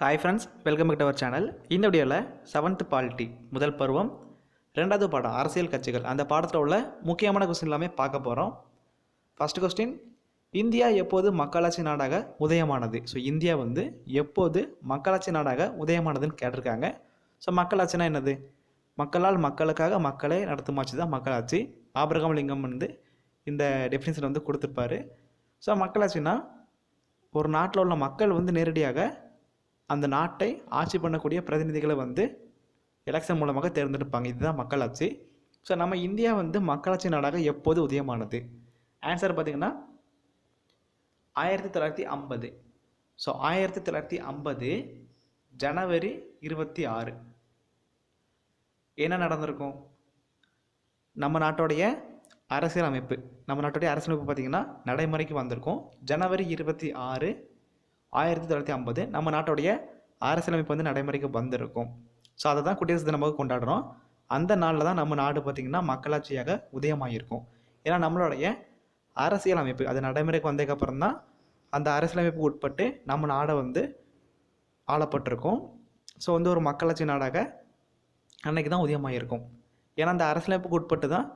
Hi friends welcome back to our channel இந்த வீடியோவில் seventh polity முதல் பருவம் ரெண்டாவது பாடம் அரசியல் கட்சிகள். அந்த பாடத்தில் உள்ள முக்கியமான கொஸ்டின் எல்லாமே பார்க்க போகிறோம் ஃபஸ்ட் கொஸ்டின் இந்தியா எப்போது மக்களாட்சி நாடாக உதயமானது? ஸோ இந்தியா வந்து எப்போது மக்களாட்சி நாடாக உதயமானதுன்னு கேட்டிருக்காங்க. ஸோ மக்களாட்சினா என்னது? மக்களால் மக்களுக்காக மக்களே நடத்துமாச்சு தான் மக்களாட்சி. ஆபிரகாம் லிங்கம் வந்து இந்த டெஃபினேஷன் வந்து கொடுத்துருப்பாரு. ஸோ மக்களாட்சினா ஒரு நாட்டில் உள்ள மக்கள் வந்து நேரடியாக அந்த நாட்டை ஆட்சி பண்ணக்கூடிய பிரதிநிதிகளை வந்து எலெக்ஷன் மூலமாக தேர்ந்தெடுப்பாங்க. இதுதான் மக்களாட்சி. ஸோ நம்ம இந்தியா வந்து மக்களாட்சி நாடாக எப்போது உதயமானது? ஆன்சர் பார்த்திங்கன்னா ஆயிரத்தி தொள்ளாயிரத்தி ஐம்பது. ஸோ ஆயிரத்தி தொள்ளாயிரத்தி ஐம்பது ஜனவரி இருபத்தி ஆறு. என்ன நடந்திருக்கும்? நம்ம நாட்டோடைய அரசியல் அமைப்பு நம்ம நாட்டுடைய அரசியலமைப்பு பார்த்திங்கன்னா நடைமுறைக்கு வந்திருக்கும். ஜனவரி இருபத்தி ஆறு ஆயிரத்தி தொள்ளாயிரத்தி ஐம்பது நம்ம நாட்டுடைய அரசியலமைப்பு வந்து நடைமுறைக்கு வந்திருக்கும். ஸோ அதை தான் குடியரசு தினமாக கொண்டாடுறோம். அந்த நாளில் தான் நம்ம நாடு பார்த்திங்கன்னா மக்களாட்சியாக உதயமாகிருக்கும் ஏன்னா நம்மளுடைய அரசியலமைப்பு அது நடைமுறைக்கு வந்ததுக்கப்புறம் தான் அந்த அரசியலமைப்புக்கு உட்பட்டு நம்ம நாடை வந்து ஆளப்பட்டிருக்கும். ஸோ வந்து ஒரு மக்களாட்சி நாடாக அன்னைக்கு தான் உதயமாகிருக்கும் ஏன்னா அந்த அரசியலமைப்புக்கு உட்பட்டு தான்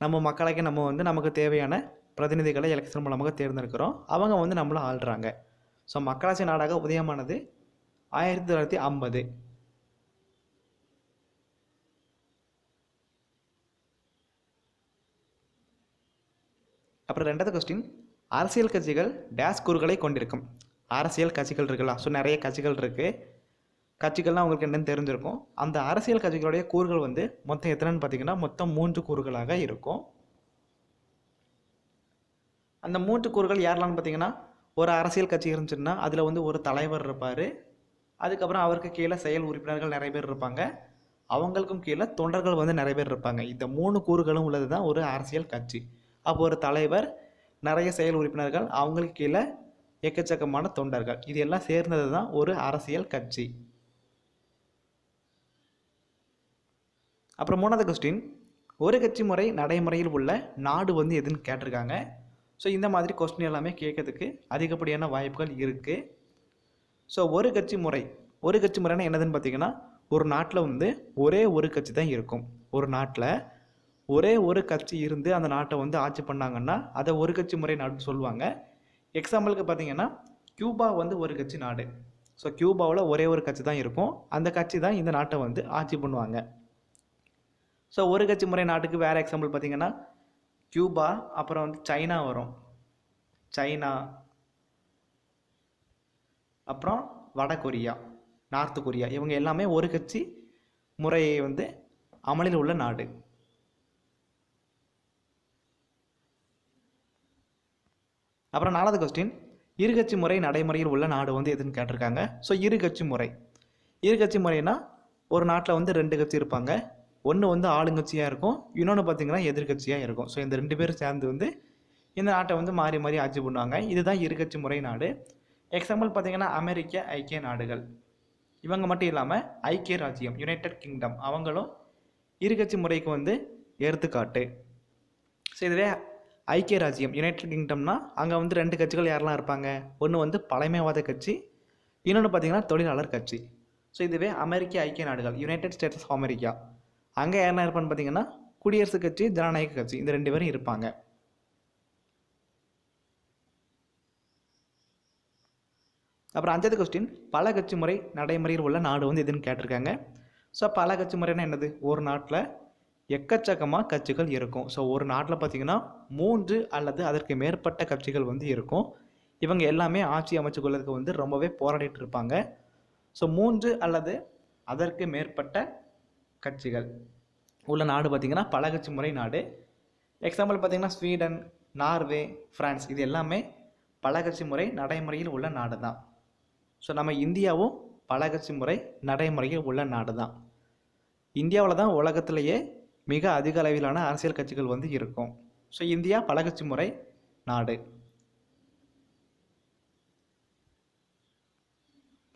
நம்ம மக்களுக்கு நம்ம வந்து நமக்கு தேவையான பிரதிநிதிகளை எலெக்ஷன் மூலமாக தேர்ந்தெடுக்கிறோம். அவங்க வந்து நம்மளை ஆள்றாங்க. ஸோ மக்களாட்சி நாடாக உதயமானது ஆயிரத்தி தொள்ளாயிரத்தி ஐம்பது. அப்புறம் ரெண்டாவது கொஸ்டின் அரசியல் கட்சிகள் டேஸ் கூறுகளை கொண்டிருக்கும். அரசியல் கட்சிகள் இருக்குல்ல? ஸோ நிறைய கட்சிகள் இருக்குது கட்சிகள்லாம் உங்களுக்கு என்னென்னு தெரிஞ்சிருக்கும். அந்த அரசியல் கட்சிகளுடைய கூறுகள் வந்து மொத்தம் எத்தனைன்னு பார்த்தீங்கன்னா மொத்தம் மூன்று கூறுகளாக இருக்கும். அந்த மூன்று கூறுகள் யாரெல்லாம் பார்த்தீங்கன்னா ஒரு அரசியல் கட்சி இருந்துச்சுன்னா அதில் வந்து ஒரு தலைவர் இருப்பார். அதுக்கப்புறம் அவருக்கு கீழே செயல் உறுப்பினர்கள் நிறைய பேர் இருப்பாங்க. அவங்களுக்கும் கீழே தொண்டர்கள் வந்து நிறைய பேர் இருப்பாங்க. இந்த மூணு கூறுகளும் உள்ளது தான் ஒரு அரசியல் கட்சி. அப்போ ஒரு தலைவர் நிறைய செயல் உறுப்பினர்கள் அவங்களுக்கு கீழே எக்கச்சக்கமான தொண்டர்கள். இது எல்லாம் சேர்ந்தது தான் ஒரு அரசியல் கட்சி. அப்புறம் மூணாவது கொஸ்டின் ஒரு கட்சி முறை நடைமுறையில் உள்ள நாடு வந்து எதுன்னு கேட்டிருக்காங்க. ஸோ இந்த மாதிரி கொஸ்டின் எல்லாமே கேட்கறதுக்கு அதிகப்படியான வாய்ப்புகள் இருக்குது ஸோ ஒரு கட்சி முறை ஒரு கட்சி முறைனா என்னதுன்னு பார்த்தீங்கன்னா ஒரு நாட்டில் வந்து ஒரே ஒரு கட்சி தான் இருக்கும். ஒரு நாட்டில் ஒரே ஒரு கட்சி இருந்து அந்த நாட்டை வந்து ஆட்சி பண்ணாங்கன்னா அதை ஒரு கட்சி முறை நாடுன்னு சொல்லுவாங்க. எக்ஸாம்பிளுக்கு பார்த்தீங்கன்னா கியூபா வந்து ஒரு கட்சி நாடு. ஸோ கியூபாவில் ஒரே ஒரு கட்சி தான் இருக்கும். அந்த கட்சி தான் இந்த நாட்டை வந்து ஆட்சி பண்ணுவாங்க. ஸோ ஒரு கட்சி முறை நாட்டுக்கு வேறு எக்ஸாம்பிள் பார்த்தீங்கன்னா கியூபா அப்புறம் வந்து சைனா வரும். சைனா. அப்புறம் வட கொரியா நார்த் கொரியா இவங்க எல்லாமே ஒரு கட்சி முறையை வந்து அமலில் உள்ள நாடு. அப்புறம் நாலாவது கொஸ்டின் இருகட்சி முறை நடைமுறையில் உள்ள நாடு வந்து எதுன்னு கேட்டிருக்காங்க. ஸோ இருகட்சி முறை. இருகட்சி முறைனா ஒரு நாட்டில் வந்து ரெண்டு கட்சி இருப்பாங்க. ஒன்று வந்து ஆளுங்கட்சியாக இருக்கும் இன்னொன்று பார்த்தீங்கன்னா எதிர்கட்சியாக இருக்கும். ஸோ இந்த ரெண்டு பேரும் சேர்ந்து வந்து இந்த நாட்டை வந்து மாறி மாறி ஆட்சி பண்ணுவாங்க. இதுதான் இருகட்சி முறை நாடு. எக்ஸாம்பிள் பார்த்தீங்கன்னா அமெரிக்க ஐக்கிய நாடுகள். இவங்க மட்டும் இல்லாமல் ஐக்கிய ராஜ்யம் யுனைடெட் கிங்டம் அவங்களும் இருகட்சி முறைக்கு வந்து எடுத்துக்காட்டு. ஸோ இதுவே ஐக்கிய ராஜ்யம் யுனைடெட் கிங்டம்னா அங்கே வந்து ரெண்டு கட்சிகள் யாரெல்லாம் இருப்பாங்க? ஒன்று வந்து பழமைவாத கட்சி இன்னொன்று பார்த்தீங்கன்னா தொழிலாளர் கட்சி. ஸோ இதுவே அமெரிக்க ஐக்கிய நாடுகள் யுனைடெட் ஸ்டேட்ஸ் ஆஃப் அமெரிக்கா அங்கே யாரெல்லாம் இருப்பான்னு பார்த்தீங்கன்னா குடியரசுக் கட்சி ஜனநாயக கட்சி இந்த ரெண்டு பேரும் இருப்பாங்க. அப்புறம் அஞ்சாவது கொஸ்டின் பல கட்சி முறை நடைமுறையில் உள்ள நாடு வந்து எதுன்னு கேட்டிருக்காங்க. ஸோ பல கட்சி முறைனா என்னது? ஒரு நாட்டில் எக்கச்சக்கமாக கட்சிகள் இருக்கும். ஸோ ஒரு நாட்டில் பார்த்தீங்கன்னா மூன்று அல்லது அதற்கு மேற்பட்ட கட்சிகள் வந்து இருக்கும். இவங்க எல்லாமே ஆட்சி அமைச்சு கொள்வதற்கு வந்து ரொம்பவே போராடிட்டு இருப்பாங்க. ஸோ மூன்று அல்லது அதற்கு மேற்பட்ட கட்சிகள். உள்ள நாடு பார்த்திங்கன்னா பல கட்சி முறை நாடு. எக்ஸாம்பிள் பார்த்திங்கன்னா ஸ்வீடன் நார்வே ஃப்ரான்ஸ் இது எல்லாமே பல கட்சி முறை நடைமுறையில் உள்ள நாடு தான் ஸோ நம்ம இந்தியாவும் பல கட்சி முறை நடைமுறையில் உள்ள நாடு தான் இந்தியாவில் தான் உலகத்திலேயே மிக அதிக அளவிலான அரசியல் கட்சிகள் வந்து இருக்கும். ஸோ இந்தியா பல கட்சி முறை நாடு.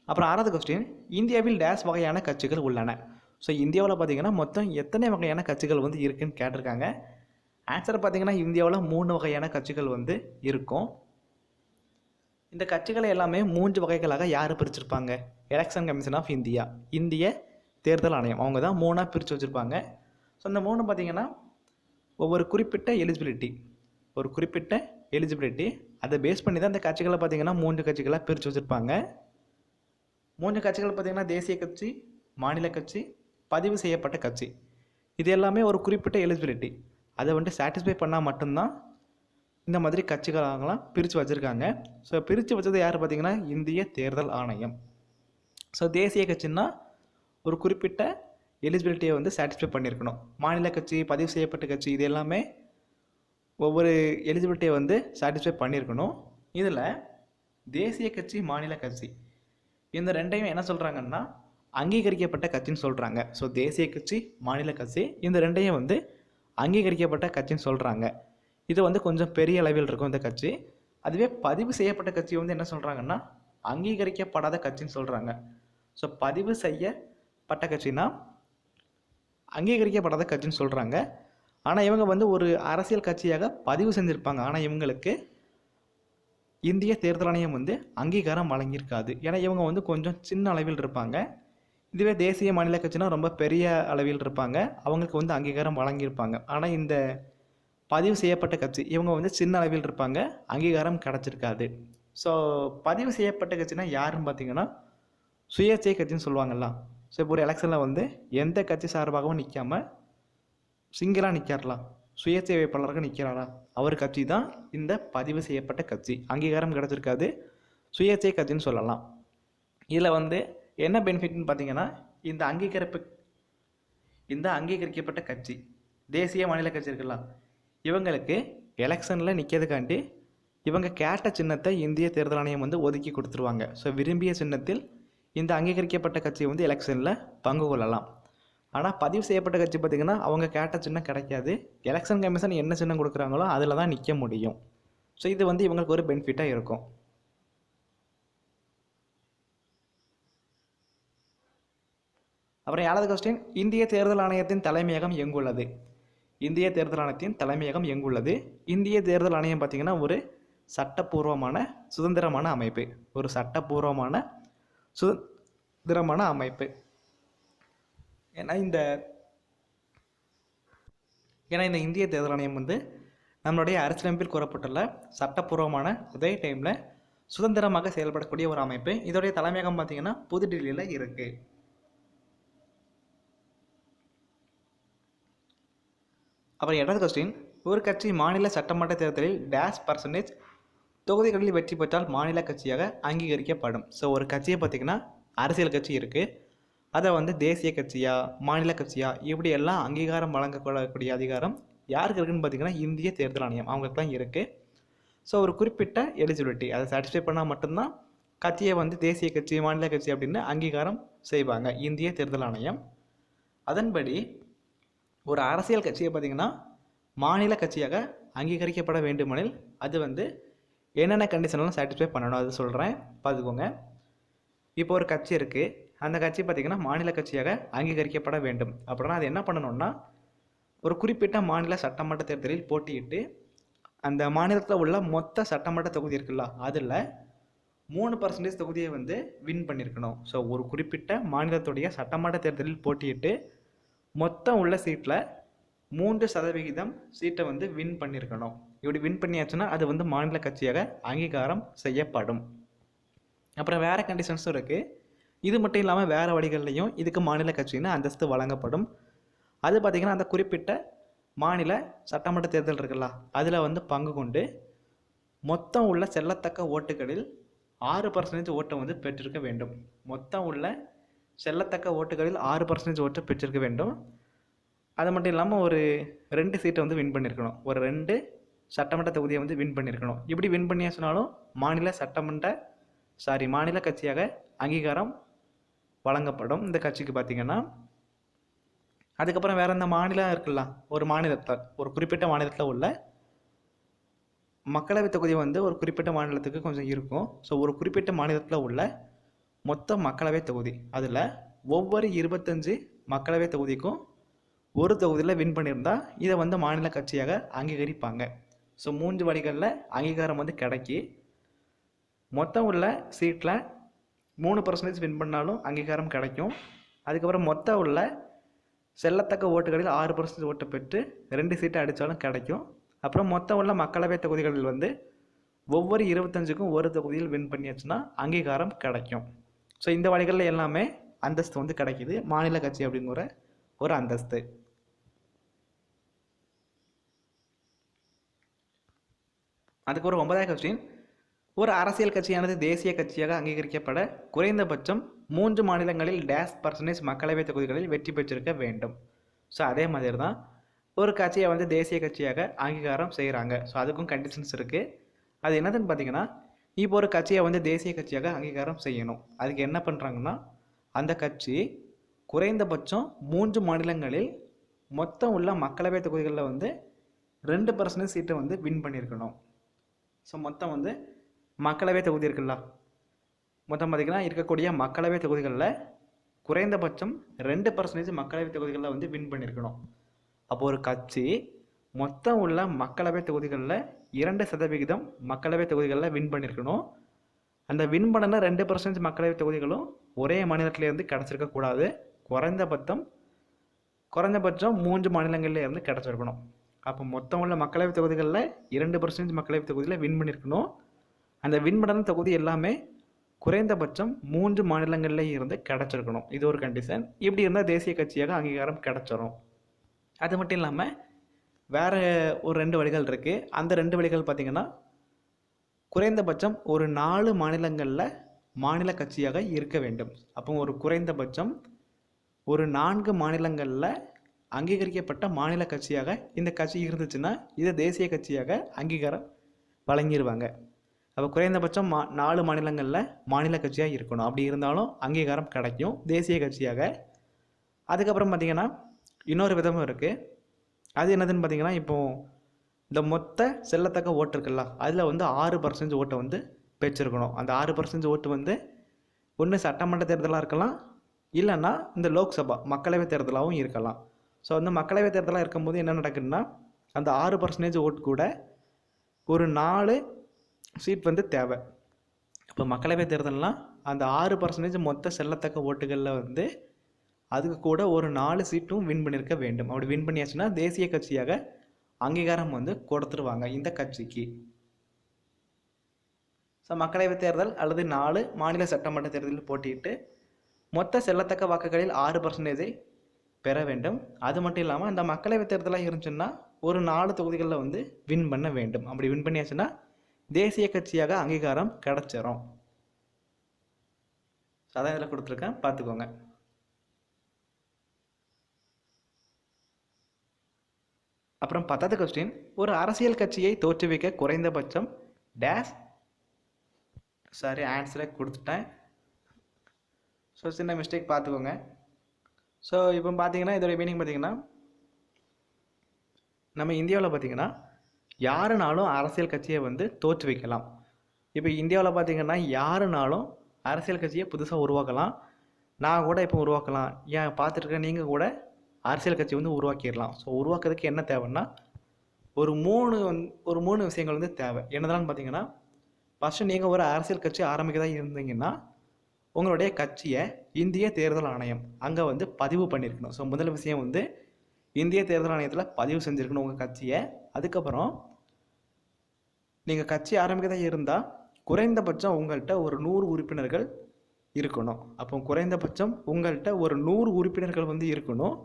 அப்புறம் ஆறாவது கொஸ்டின் இந்தியாவில் டேஸ் வகையான கட்சிகள் உள்ளன. ஸோ இந்தியாவில் பார்த்தீங்கன்னா மொத்தம் எத்தனை வகையான கட்சிகள் வந்து இருக்குன்னு கேட்டிருக்காங்க. ஆன்சர் பார்த்திங்கன்னா இந்தியாவில் மூணு வகையான கட்சிகள் வந்து இருக்கும். இந்த கட்சிகளை எல்லாமே மூன்று வகைகளாக யார் பிரிச்சிருப்பாங்க? எலெக்ஷன் கமிஷன் ஆஃப் இந்தியா இந்திய தேர்தல் ஆணையம். அவங்க தான் மூணாக பிரித்து வச்சுருப்பாங்க. ஸோ இந்த மூணு பார்த்திங்கன்னா ஒவ்வொரு குறிப்பிட்ட எலிஜிபிலிட்டி ஒரு குறிப்பிட்ட எலிஜிபிலிட்டி அதை பேஸ் பண்ணி தான் இந்த கட்சிகளை பார்த்திங்கன்னா மூன்று கட்சிகளாக பிரித்து வச்சுருப்பாங்க. மூன்று கட்சிகள் பார்த்திங்கன்னா தேசிய கட்சி மாநில கட்சி பதிவு செய்யப்பட்ட கட்சி. இது எல்லாமே ஒரு குறிப்பிட்ட எலிஜிபிலிட்டி அதை வந்துட்டு சாட்டிஸ்ஃபை பண்ணால் மட்டும்தான் இந்த மாதிரி கட்சிகளாகலாம் பிரித்து வச்சுருக்காங்க. ஸோ பிரித்து வச்சது யார் பார்த்திங்கன்னா இந்திய தேர்தல் ஆணையம். ஸோ தேசிய கட்சின்னா ஒரு குறிப்பிட்ட எலிஜிபிலிட்டியை வந்து சாட்டிஸ்ஃபை பண்ணியிருக்கணும் மாநில கட்சி பதிவு செய்யப்பட்ட கட்சி இது எல்லாமே ஒவ்வொரு எலிஜிபிலிட்டியை வந்து சாட்டிஸ்ஃபை பண்ணியிருக்கணும் இதில் தேசிய கட்சி மாநில கட்சி. இந்த ரெண்டையும் என்ன சொல்கிறாங்கன்னா அங்கீகரிக்கப்பட்ட கட்சின்னு சொல்கிறாங்க ஸோ தேசிய கட்சி மாநில கட்சி இந்த ரெண்டையும் வந்து அங்கீகரிக்கப்பட்ட கட்சின்னு சொல்கிறாங்க இது வந்து கொஞ்சம் பெரிய அளவில் இருக்கும் இந்த கட்சி. அதுவே பதிவு செய்யப்பட்ட கட்சி வந்து என்ன சொல்கிறாங்கன்னா அங்கீகரிக்கப்படாத கட்சின்னு சொல்கிறாங்க ஸோ பதிவு செய்யப்பட்ட கட்சினா அங்கீகரிக்கப்படாத கட்சின்னு சொல்கிறாங்க ஆனால் இவங்க வந்து ஒரு அரசியல் கட்சியாக பதிவு செஞ்சுருப்பாங்க. ஆனால் இவங்களுக்கு இந்திய தேர்தல் ஆணையம் வந்து அங்கீகாரம் வழங்கியிருக்காது. ஏன்னா இவங்க வந்து கொஞ்சம் சின்ன அளவில் இருப்பாங்க. இதுவே தேசிய மாநில கட்சினா ரொம்ப பெரிய அளவில் இருப்பாங்க. அவங்களுக்கு வந்து அங்கீகாரம் வழங்கியிருப்பாங்க. ஆனால் இந்த பதிவு செய்யப்பட்ட கட்சி இவங்க வந்து சின்ன அளவில் இருப்பாங்க. அங்கீகாரம் கிடச்சிருக்காது. ஸோ பதிவு செய்யப்பட்ட கட்சினா யாருன்னு பார்த்தீங்கன்னா சுயேட்சை கட்சின்னு சொல்லுவாங்கல்ல. ஸோ இப்போ ஒரு எலெக்ஷனில் வந்து எந்த கட்சி சார்பாகவும் நிற்காமல் சிங்கிளாக நிற்காரலாம் சுயேட்சை வேட்பாளராக நிற்கிறாரா அவர் கட்சி தான் இந்த பதிவு செய்யப்பட்ட கட்சி. அங்கீகாரம் கிடச்சிருக்காது. சுயேட்சை கட்சின்னு சொல்லலாம். இதில் வந்து என்ன பெனிஃபிட்னு பார்த்தீங்கன்னா இந்த அங்கீகரிப்பு இந்த அங்கீகரிக்கப்பட்ட கட்சி தேசிய மாநில கட்சி இருக்குல்ல இவங்களுக்கு எலெக்ஷனில் நிற்கிறதுக்காண்டி இவங்க கேட்ட சின்னத்தை இந்திய தேர்தல் ஆணையம் வந்து ஒதுக்கி கொடுத்துருவாங்க. ஸோ விரும்பிய சின்னத்தில் இந்த அங்கீகரிக்கப்பட்ட கட்சியை வந்து எலெக்ஷனில் பங்கு கொள்ளலாம். ஆனால் பதிவு செய்யப்பட்ட கட்சி பார்த்திங்கன்னா அவங்க கேட்ட சின்னம் கிடைக்காது. எலெக்ஷன் கமிஷன் என்ன சின்னம் கொடுக்குறாங்களோ அதில் தான் நிற்க முடியும். ஸோ இது வந்து இவங்களுக்கு ஒரு பெனிஃபிட்டாக இருக்கும். அப்புறம் ஏழாவது கொஸ்டின் இந்திய தேர்தல் ஆணையத்தின் தலைமையகம் எங்குள்ளது? இந்திய தேர்தல் ஆணையத்தின் தலைமையகம் எங்குள்ளது? இந்திய தேர்தல் ஆணையம் பார்த்திங்கன்னா ஒரு சட்டப்பூர்வமான சுதந்திரமான அமைப்பு. ஒரு சட்டப்பூர்வமான சுதந்திரமான அமைப்பு. ஏன்னா இந்த ஏன்னா இந்த இந்திய தேர்தல் ஆணையம் வந்து நம்மளுடைய அரசியலமைப்பில் கூறப்பட்டுள்ள சட்டப்பூர்வமான அதே டைமில் சுதந்திரமாக செயல்படக்கூடிய ஒரு அமைப்பு. இதோடைய தலைமையகம் பார்த்தீங்கன்னா புதுடில்லியில் இருக்குது அப்புறம் இடது கொஸ்டின் ஒரு கட்சி மாநில சட்டமன்ற தேர்தலில் டேஷ் பர்சன்டேஜ் தொகுதிகளில் வெற்றி பெற்றால் மாநில கட்சியாக அங்கீகரிக்கப்படும். ஸோ ஒரு கட்சியை பார்த்திங்கன்னா அரசியல் கட்சி இருக்குது அதை வந்து தேசிய கட்சியா மாநில கட்சியா இப்படி எல்லாம் அங்கீகாரம் வழங்கக்கூடக்கூடிய அதிகாரம் யாருக்கு இருக்குன்னு பார்த்தீங்கன்னா இந்திய தேர்தல் ஆணையம் அவங்களுக்கு தான் இருக்குது ஸோ ஒரு குறிப்பிட்ட எலிஜிபிலிட்டி அதை சாட்டிஸ்ஃபை பண்ணால் மட்டும்தான் கட்சியை வந்து தேசிய கட்சி மாநில கட்சி அப்படின்னு அங்கீகாரம் செய்வாங்க இந்திய தேர்தல் ஆணையம். அதன்படி ஒரு அரசியல் கட்சியை பார்த்திங்கன்னா மாநில கட்சியாக அங்கீகரிக்கப்பட வேண்டுமெனில் அது வந்து என்னென்ன கண்டிஷன்லாம் சாட்டிஸ்ஃபை பண்ணணும் அது சொல்கிறேன் பார்த்துக்கோங்க. இப்போ ஒரு கட்சி இருக்குது அந்த கட்சி பார்த்திங்கன்னா மாநில கட்சியாக அங்கீகரிக்கப்பட வேண்டும். அப்படின்னா அது என்ன பண்ணணும்னா ஒரு குறிப்பிட்ட மாநில சட்டமன்ற தேர்தலில் போட்டியிட்டு அந்த மாநிலத்தில் உள்ள மொத்த சட்டமன்ற தொகுதி இருக்குல்ல அதில் மூணு பர்சன்டேஜ் தொகுதியை வந்து வின் பண்ணியிருக்கணும் ஸோ ஒரு குறிப்பிட்ட மாநிலத்துடைய சட்டமன்ற தேர்தலில் போட்டியிட்டு மொத்தம் உள்ள சீட்டில் மூன்று சதவிகிதம் சீட்டை வந்து வின் பண்ணியிருக்கணும் இப்படி வின் பண்ணியாச்சுன்னா அது வந்து மாநில கட்சியாக அங்கீகாரம் செய்யப்படும். அப்புறம் வேறு கண்டிஷன்ஸும் இருக்குது இது மட்டும் இல்லாமல் வேறு வழிகள்லையும் இதுக்கு மாநில கட்சின்னு அந்தஸ்து வழங்கப்படும். அது பார்த்திங்கன்னா அந்த குறிப்பிட்ட மாநில சட்டமன்ற தேர்தல் இருக்குல்ல அதில் வந்து பங்கு கொண்டு மொத்தம் உள்ள செல்லத்தக்க ஓட்டுகளில் ஆறு பர்சன்டேஜ் ஓட்டை வந்து பெற்றிருக்க வேண்டும். மொத்தம் உள்ள செல்லத்தக்க ஓட்டுகளில் ஆறு பர்சன்டேஜ் ஓட்டு பெற்றிருக்க வேண்டும். அது மட்டும் இல்லாமல் ஒரு ரெண்டு சீட்டை வந்து வின் பண்ணியிருக்கணும் ஒரு ரெண்டு சட்டமன்ற தொகுதியை வந்து வின் பண்ணியிருக்கணும் இப்படி வின் பண்ணியா சொன்னாலும் மாநில சட்டமன்ற சாரி மாநில கட்சியாக அங்கீகாரம் வழங்கப்படும். இந்த கட்சிக்கு பார்த்திங்கன்னா அதுக்கப்புறம் வேறு எந்த மாநிலம் இருக்குல்ல? ஒரு மாநிலத்தில் ஒரு குறிப்பிட்ட மாநிலத்தில் உள்ள மக்களவை தொகுதி வந்து ஒரு குறிப்பிட்ட மாநிலத்துக்கு கொஞ்சம் இருக்கும். ஸோ ஒரு குறிப்பிட்ட மாநிலத்தில் உள்ள மொத்த மக்களவை தொகுதி. அதில் ஒவ்வொரு இருபத்தஞ்சு மக்களவை தொகுதிக்கும் ஒரு தொகுதியில் வின் பண்ணியிருந்தால் இதை வந்து மாநில கட்சியாக அங்கீகரிப்பாங்க. ஸோ மூன்று வழிகளில் அங்கீகாரம் வந்து கிடைக்கி மொத்தம் உள்ள சீட்டில் மூணு பர்சன்டேஜ் வின் பண்ணாலும் அங்கீகாரம் கிடைக்கும். அதுக்கப்புறம் மொத்தம் உள்ள செல்லத்தக்க ஓட்டுகளில் ஆறு பர்சன்டேஜ் ஓட்டு பெற்று ரெண்டு சீட்டை அடித்தாலும் கிடைக்கும். அப்புறம் மொத்தம் உள்ள மக்களவை தொகுதிகளில் வந்து ஒவ்வொரு இருபத்தஞ்சுக்கும் ஒரு தொகுதியில் வின் பண்ணியாச்சுன்னா அங்கீகாரம் கிடைக்கும். ஸோ இந்த வழிகளில் எல்லாமே அந்தஸ்து வந்து கிடைக்கிது. மாநில கட்சி அப்படிங்கிற ஒரு அந்தஸ்து. அதுக்கு ஒரு ஒன்பதாவது கொஸ்டின் ஒரு அரசியல் கட்சியானது தேசிய கட்சியாக அங்கீகரிக்கப்பட குறைந்தபட்சம் மூன்று மாநிலங்களில் டேஷ் பர்சன்டேஜ் மக்களவைத் தொகுதிகளில் வெற்றி பெற்றிருக்க வேண்டும். ஸோ அதே மாதிரி தான் ஒரு கட்சியை வந்து தேசிய கட்சியாக அங்கீகாரம் செய்கிறாங்க ஸோ அதுக்கும் கண்டிஷன்ஸ் இருக்குது அது என்னதுன்னு பார்த்தீங்கன்னா இப்போ ஒரு கட்சியை வந்து தேசிய கட்சியாக அங்கீகாரம் செய்யணும். அதுக்கு என்ன பண்ணுறாங்கன்னா அந்த கட்சி குறைந்தபட்சம் மூன்று மாநிலங்களில் மொத்தம் உள்ள மக்களவைத் தொகுதிகளில் வந்து ரெண்டு பர்சன்டேஜ் சீட்டை வந்து வின் பண்ணியிருக்கணும். ஸோ மொத்தம் வந்து மக்களவை தொகுதி இருக்குல்ல? மொத்தம் பார்த்திங்கன்னா இருக்கக்கூடிய மக்களவை தொகுதிகளில் குறைந்தபட்சம் ரெண்டு பர்சன்டேஜ் மக்களவை தொகுதிகளில் வந்து வின் பண்ணியிருக்கணும். அப்போ ஒரு கட்சி மொத்தம் உள்ள மக்களவை தொகுதிகளில் இரண்டு சதவிகிதம் மக்களவை தொகுதிகளில் வின் பண்ணியிருக்கணும். அந்த வின் பண்ணின ரெண்டு பர்சன்டேஜ் மக்களவை தொகுதிகளும் ஒரே மாநிலத்திலேருந்து கிடச்சிருக்கக்கூடாது குறைந்தபட்சம் குறைந்தபட்சம் மூன்று மாநிலங்கள்லேருந்து கிடச்சிருக்கணும். அப்போ மொத்தம் உள்ள மக்களவை தொகுதிகளில் இரண்டு பர்சன்டேஜ் மக்களவை தொகுதியில் வின் பண்ணியிருக்கணும். அந்த வின் பண்ணின தொகுதி எல்லாமே குறைந்தபட்சம் மூன்று மாநிலங்களில் இருந்து கிடச்சிருக்கணும். இது ஒரு கண்டிஷன் இப்படி இருந்தால் தேசிய கட்சியாக அங்கீகாரம் கிடச்சிரும். அது மட்டும் இல்லாமல் வேறு ஒரு ரெண்டு வழிகள் இருக்குது அந்த ரெண்டு வழிகள் பார்த்திங்கன்னா குறைந்தபட்சம் ஒரு நாலு மாநிலங்களில் மாநில கட்சியாக இருக்க வேண்டும். அப்போ ஒரு குறைந்தபட்சம் ஒரு நான்கு மாநிலங்களில் அங்கீகரிக்கப்பட்ட மாநில கட்சியாக இந்த கட்சி இருந்துச்சுன்னா இதை தேசிய கட்சியாக அங்கீகாரம் வழங்கிடுவாங்க அப்போ குறைந்தபட்சம் மா நாலு மாநிலங்களில் மாநில கட்சியாக இருக்கணும். அப்படி இருந்தாலும் அங்கீகாரம் கிடைக்கும். தேசிய கட்சியாக. அதுக்கப்புறம் பார்த்திங்கன்னா இன்னொரு விதமும் இருக்குது அது என்னதுன்னு பார்த்தீங்கன்னா இப்போது இந்த மொத்த செல்லத்தக்க ஓட்டு இருக்குல்ல அதில் வந்து ஆறு பர்சன்டேஜ் ஓட்டை வந்து பெற்றிருக்கணும். அந்த ஆறு பர்சன்டேஜ் ஓட்டு வந்து ஒன்று சட்டமன்ற தேர்தலாக இருக்கலாம் இல்லைன்னா இந்த லோக்சபா மக்களவைத் தேர்தலாகவும் இருக்கலாம். ஸோ அந்த மக்களவைத் தேர்தலாக இருக்கும்போது என்ன நடக்குதுன்னா அந்த ஆறு பர்சன்டேஜ் ஓட்டு கூட ஒரு நாலு சீட் வந்து தேவை. இப்போ மக்களவைத் தேர்தல்னால் அந்த ஆறு பர்சன்டேஜ் மொத்த செல்லத்தக்க ஓட்டுகளில் வந்து அதுக்கு கூட ஒரு நாலு சீட்டும் வின் பண்ணியிருக்க வேண்டும். அப்படி வின் பண்ணியாச்சுன்னா தேசிய கட்சியாக அங்கீகாரம் வந்து கொடுத்துருவாங்க இந்த கட்சிக்கு. ஸோ மக்களவைத் தேர்தல் அல்லது நாலு மாநில சட்டமன்ற தேர்தலில் போட்டியிட்டு மொத்த செல்லத்தக்க வாக்குகளில் ஆறு பர்சன்டேஜை பெற வேண்டும். அது மட்டும் இல்லாமல் அந்த மக்களவைத் தேர்தலாக இருந்துச்சுன்னா ஒரு நாலு தொகுதிகளில் வந்து வின் பண்ண வேண்டும். அப்படி வின் பண்ணியாச்சுன்னா தேசிய கட்சியாக அங்கீகாரம் கிடச்சிரும். அதான் இதில் கொடுத்துருக்கேன். பார்த்துக்கோங்க. அப்புறம் பத்தாவது கொஸ்டின் ஒரு அரசியல் கட்சியை தோற்றுவிக்க குறைந்தபட்சம் டேஷ் சாரி ஆன்சரை கொடுத்துட்டேன். ஸோ சின்ன மிஸ்டேக் பார்த்துக்கோங்க. ஸோ இப்போ பார்த்தீங்கன்னா இதோடய மீனிங் பார்த்தீங்கன்னா நம்ம இந்தியாவில் பார்த்தீங்கன்னா யாருனாலும் அரசியல் கட்சியை வந்து தோற்று வைக்கலாம் இப்போ இந்தியாவில் பார்த்தீங்கன்னா யாருனாலும் அரசியல் கட்சியை புதுசாக உருவாக்கலாம். நான் கூட இப்போ உருவாக்கலாம். ஏன் பார்த்துட்ருக்கேன் நீங்கள் கூட அரசியல் கட்சி வந்து உருவாக்கிடலாம். ஸோ உருவாக்குறதுக்கு என்ன தேவைன்னா ஒரு மூணு வந்து ஒரு மூணு விஷயங்கள் வந்து தேவை. என்னதான்னு பார்த்தீங்கன்னா ஃபஸ்ட்டு நீங்கள் ஒரு அரசியல் கட்சி ஆரம்பிக்கதா இருந்தீங்கன்னா உங்களுடைய கட்சியை இந்திய தேர்தல் ஆணையம் அங்கே வந்து பதிவு பண்ணியிருக்கணும் ஸோ முதல் விஷயம் வந்து இந்திய தேர்தல் ஆணையத்தில் பதிவு செஞ்சுருக்கணும் உங்கள் கட்சியை. அதுக்கப்புறம் நீங்கள் கட்சி ஆரம்பிக்கதா இருந்தால் குறைந்தபட்சம் உங்கள்கிட்ட ஒரு நூறு உறுப்பினர்கள் இருக்கணும். அப்போ குறைந்தபட்சம் உங்கள்கிட்ட ஒரு நூறு உறுப்பினர்கள் வந்து இருக்கணும்.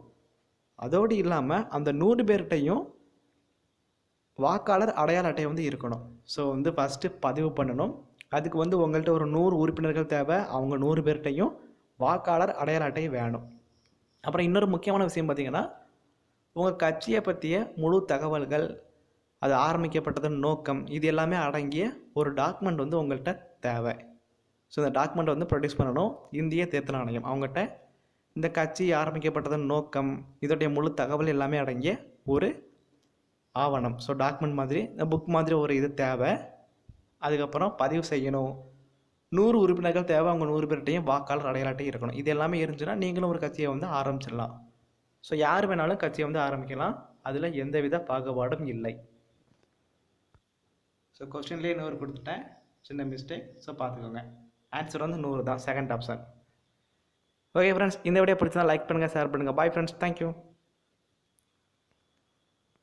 அதோடு இல்லாமல் அந்த நூறு பேர்கிட்டையும் வாக்காளர் அடையாள அட்டை வந்து இருக்கணும். ஸோ வந்து ஃபஸ்ட்டு பதிவு பண்ணணும். அதுக்கு வந்து உங்கள்கிட்ட ஒரு நூறு உறுப்பினர்கள் தேவை. அவங்க நூறு பேர்கிட்டையும் வாக்காளர் அடையாள அட்டை வேணும். அப்புறம் இன்னொரு முக்கியமான விஷயம் பார்த்தீங்கன்னா உங்கள் கட்சியை பற்றிய முழு தகவல்கள் அது ஆரம்பிக்கப்பட்டதன் நோக்கம் இது எல்லாமே அடங்கிய ஒரு டாக்குமெண்ட் வந்து உங்கள்கிட்ட தேவை. ஸோ இந்த டாக்குமெண்ட் வந்து ப்ரொடியூஸ் பண்ணணும். இந்திய தேர்தல் ஆணையம். அவங்ககிட்ட இந்த கட்சி ஆரம்பிக்கப்பட்டதன் நோக்கம் இதோடைய முழு தகவல் எல்லாமே அடங்கிய ஒரு ஆவணம். ஸோ டாக்குமெண்ட் மாதிரி இந்த புக் மாதிரி ஒரு இது தேவை. அதுக்கப்புறம் பதிவு செய்யணும். நூறு உறுப்பினர்கள் தேவை அவங்க நூறு பேர்கிட்டையும் வாக்காளர் அடையாளட்டையும் இருக்கணும் இது எல்லாமே இருந்துச்சுன்னா நீங்களும் ஒரு கட்சியை வந்து ஆரம்பிச்சிடலாம். ஸோ யார் வேணாலும் கட்சியை வந்து ஆரம்பிக்கலாம். அதில் எந்தவித பாகுபாடும் இல்லை. ஸோ கொஸ்டின்லேயே இன்னொரு கொடுத்துட்டேன். சின்ன மிஸ்டேக் ஸோ பார்த்துக்கோங்க. ஆன்சர் வந்து நூறு தான். செகண்ட் ஆப்ஷன் ஓகே ஃப்ரெண்ட்ஸ் இந்த வீடியோ பிடிச்சா லைக் பண்ணுங்கள் ஷேர் பண்ணுங்கள் பாய் ஃப்ரெண்ட்ஸ் தேங்க்யூ